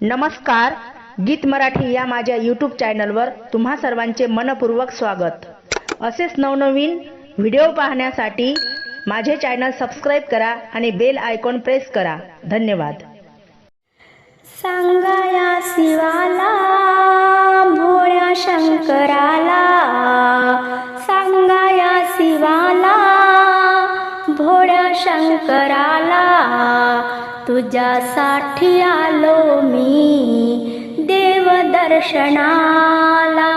नमस्कार गीत मराठी या माझ्या यूट्यूब चॅनलवर तुम्हा सर्वांचे मनपूर्वक स्वागत. असेच नवनवीन व्हिडिओ पाहण्यासाठी माझे चॅनल सबस्क्राईब करा आणि बेल आयकॉन प्रेस करा. धन्यवाद. सांगाया शिवाला भोळ्या शंकराला. सांगाया शिवाला भोळ्या शंकराला. तुझ्यासाठी आलो मी देव दर्शनाला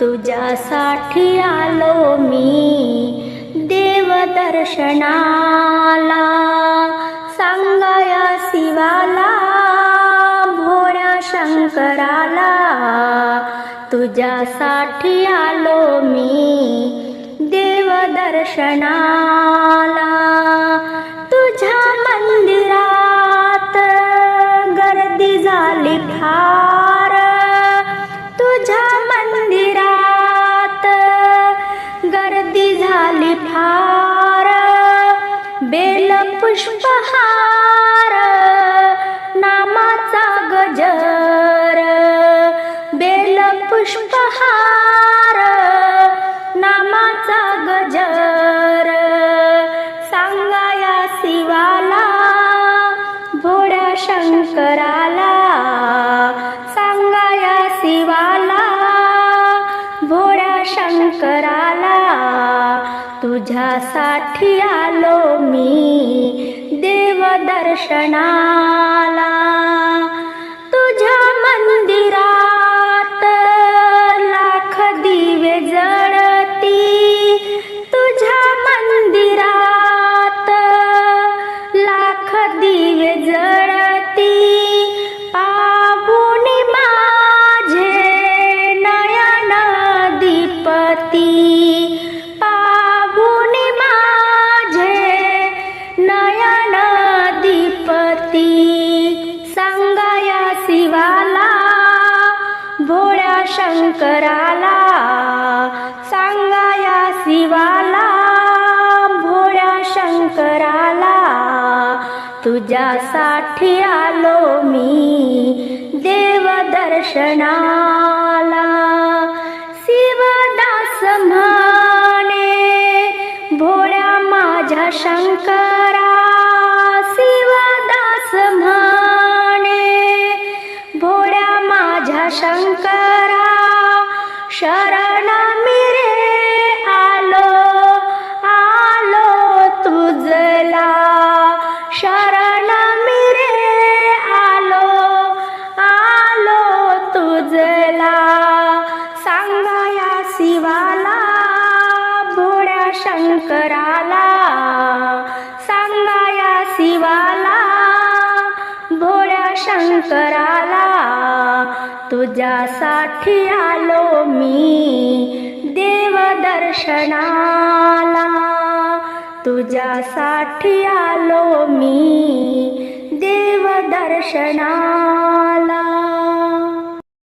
तुझ्यासाठी आलो मी देव दर्शनाला सांगाया शिवाला भोळ्या शंकराला तुझ्यासाठी आलो मी देव झाली तुझ्या मंदिरात गर्दी झाली फार. बेल पुष्पहार नामाचा गजर. बेल पुष्पहार नामाचा गजर. सांगाया शिवाला भोळ्या शंकराला. शंकराला तुझ्यासाठी आलो मी देवदर्शनाला. भोळ्याला सांगा या शिवाला भोळ्या शंकराला तुझ्यासाठी आलो मी देव दर्शनाला. शिवदास म्हणे भोळ्या माझ्या शंकरा शिवदास म्हणे भोळ्या माझ्या शंकरा शरण मिरे आलो आलो तुझला. शरण मिरे आलो आलो तुझला. सांगाया शिवाला भोळ्या शंकराला. सांगाया शिवाला भोळ्या शंकराला. तुझ्यासाठी आलो मी. दर्शनाला तुझ्यासाठी आलो मी देव दर्शना